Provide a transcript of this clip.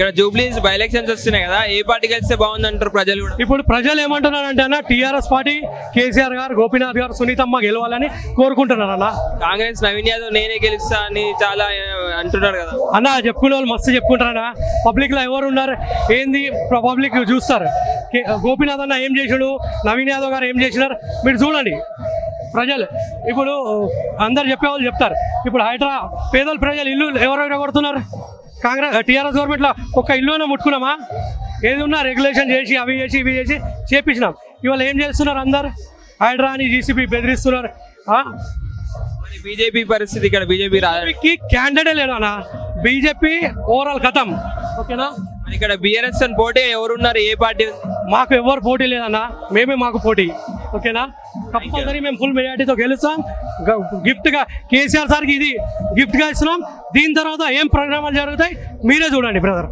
ఇక్కడ జూబ్లీస్ by elections వస్తున్నాయి కదా ఏ పార్టీ గెలిస్తే బాగుంది అంటారు ప్రజలు కూడా? ఇప్పుడు ప్రజలు ఏమంటున్నారంటే అన్న టీఆర్ఎస్ పార్టీ కేసీఆర్ గారు గోపీనాథ్ గారు సునీతమ్మ గెలవాలని కోరుకుంటున్నారు అన్న. కాంగ్రెస్ నవీన్ యాదవ్ నేనే గెలుస్తా అని చాలా అంటున్నారు కదా. అన్న చెప్పుకునే వాళ్ళు మస్తు చెప్పుకుంటారన్న పబ్లిక్లో ఎవరు ఉన్నారు? ఏంది? పబ్లిక్ చూస్తారు. గోపీనాథ్ అన్న ఏం చేసాడు నవీన్ యాదవ్ గారు ఏం చేసినారు మీరు చూడండి. ప్రజలు ఇప్పుడు అందరు చెప్పేవాళ్ళు చెప్తారు. ఇప్పుడు హైదరా పేదల ప్రజలు ఇల్లు ఎవరెవరు కొడుతున్నారు? కాంగ్రెస్ టీఆర్ఎస్ గవర్నమెంట్లో ఒక్క ఇల్లునే ముట్టుకున్నామా? ఏది ఉన్నా రెగ్యులేషన్ చేసి అవి చేసి ఇవి చేసి చేపించినాం. ఇవాళ ఏం చేస్తున్నారు అందరు? హైడ్రా అని జీసీబీ బెదిరిస్తున్నారు. ఆ? మరి బీజేపీ పరిస్థితి ఇక్కడ బీజేపీ రా కి క్యాండిడేట్ లేనా బీజేపీ ఓవరాల్ ఖతం ఓకేనా? మరి ఇక్కడ బీఆర్ఎస్ అని పోటీ ఎవరున్నారు? ఏ పార్టీ? మాకు ఎవరు పోటీ లేదన్నా? మేమే మాకు పోటీ. ఓకేనా? కంపల్సరీ మేము ఫుల్ మెజార్టీతో గెలుస్తాం. గ- గిఫ్ట్గా కేసీఆర్ సార్కి ఇది గిఫ్ట్గా ఇస్తున్నాం. దీని తర్వాత ఏం ప్రోగ్రామాలు జరుగుతాయి? మీరే చూడండి బ్రదర్